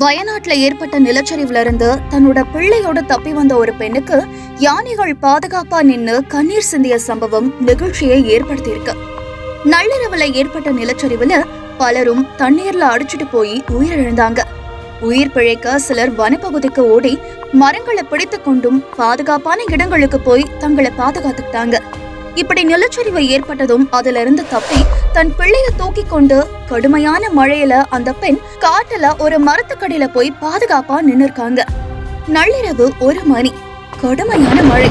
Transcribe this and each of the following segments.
வயநாட்டுல ஏற்பட்ட நிலச்சரிவுல இருந்து தன்னோட பிள்ளையோட தப்பி வந்த ஒரு பெண்ணுக்கு யானைகள் பாதுகாப்பா நின்னு கண்ணீர் சிந்திய சம்பவம் நிகழ்ச்சியை ஏற்படுத்தியிருக்கு. நள்ளிரவுல ஏற்பட்ட நிலச்சரிவுல பலரும் தண்ணீர்ல அடிச்சிட்டு போய் உயிரிழந்தாங்க. உயிர் பிழைக்க சிலர் வனப்பகுதிக்கு ஓடி மரங்களை பிடித்து கொண்டும் பாதுகாப்பான இடங்களுக்கு போய் தங்களை பாதுகாத்துக்கிட்டாங்க. இப்படி நிலச்சரிவு ஏற்பட்டதும் அதிலிருந்து தப்பி தன் பிள்ளைய தூக்கி கொண்டு கடுமையான மழையில அந்த பெண் காட்டுல ஒரு மரத்துக்கடியில போய் பாதுகாப்பா நின்னுருக்காங்க. நள்ளிரவு ஒரு மணி. கடுமையான மழை.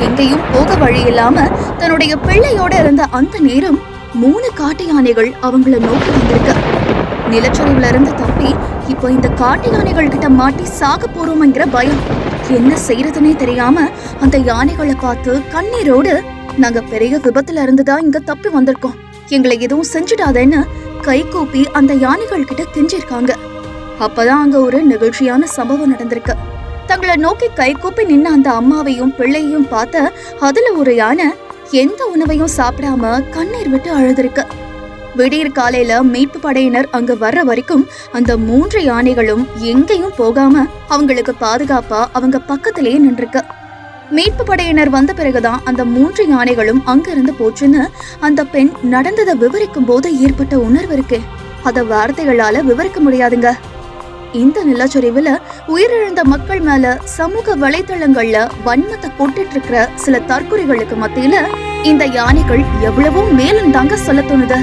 எங்கேயும் போக வழி இல்லாம தன்னுடைய பிள்ளையோட இருந்த அந்த நேரம் மூணு காட்டு யானைகள் அவங்கள நோக்கி வந்திருக்கு. நிலச்சரிவுல இருந்து தப்பி இப்போ இந்த காட்டு யானைகள் கிட்ட மாட்டி சாக போறோம்ங்கிற பயம். என்ன செய்யறதுன்னே தெரியாம அந்த யானைகளை பார்த்து கண்ணீரோடு நாங்க பெரிய விபத்துல இருந்துதான் இங்க தப்பி வந்திருக்கோம். எங்களை எதுவும் செஞ்சிடாதேன்னு கை கூப்பி அந்த யானைகள் கிட்ட கெஞ்சிருக்காங்க. அப்பதான் அங்க ஒரு நிகழ்ச்சியான சம்பவம் நடந்திருக்கு. தங்களை நோக்கி கை கூப்பி நின்ன அந்த அம்மாவையும் பிள்ளையையும் பார்த்த அதுல ஒரு யானை எந்த உணவையும் சாப்பிடாம கண்ணீர் விட்டு அழுதுருக்கு. விடியற் காலையில மீட்பு படையினர் அங்க வர்ற வரைக்கும் அந்த மூன்று யானைகளும் எங்கேயும் போகாம அவங்களுக்கு பாதுகாப்பா அவங்க பக்கத்திலேயே நின்றுருக்கு. மீட்பு படையினர் வந்த பிறகுதான் அந்த மூன்று யானைகளும் அங்கிருந்து போச்சுன்னு அந்த பெண் நடந்ததை விவரிக்கும் போது ஏற்பட்ட உணர்வு இருக்கு. அத வார்த்தைகளால விவரிக்க முடியாதுங்க. இந்த நிலச்சரிவுல உயிரிழந்த மக்கள் மேல சமூக வலைதளங்கள்ல வன்மத்தை கொட்டிட்டு இருக்கிற சில தற்கொலைகளுக்கு மத்தியில இந்த யானைகள் எவ்வளவோ மேலும் தாங்க சொல்ல தோணுது.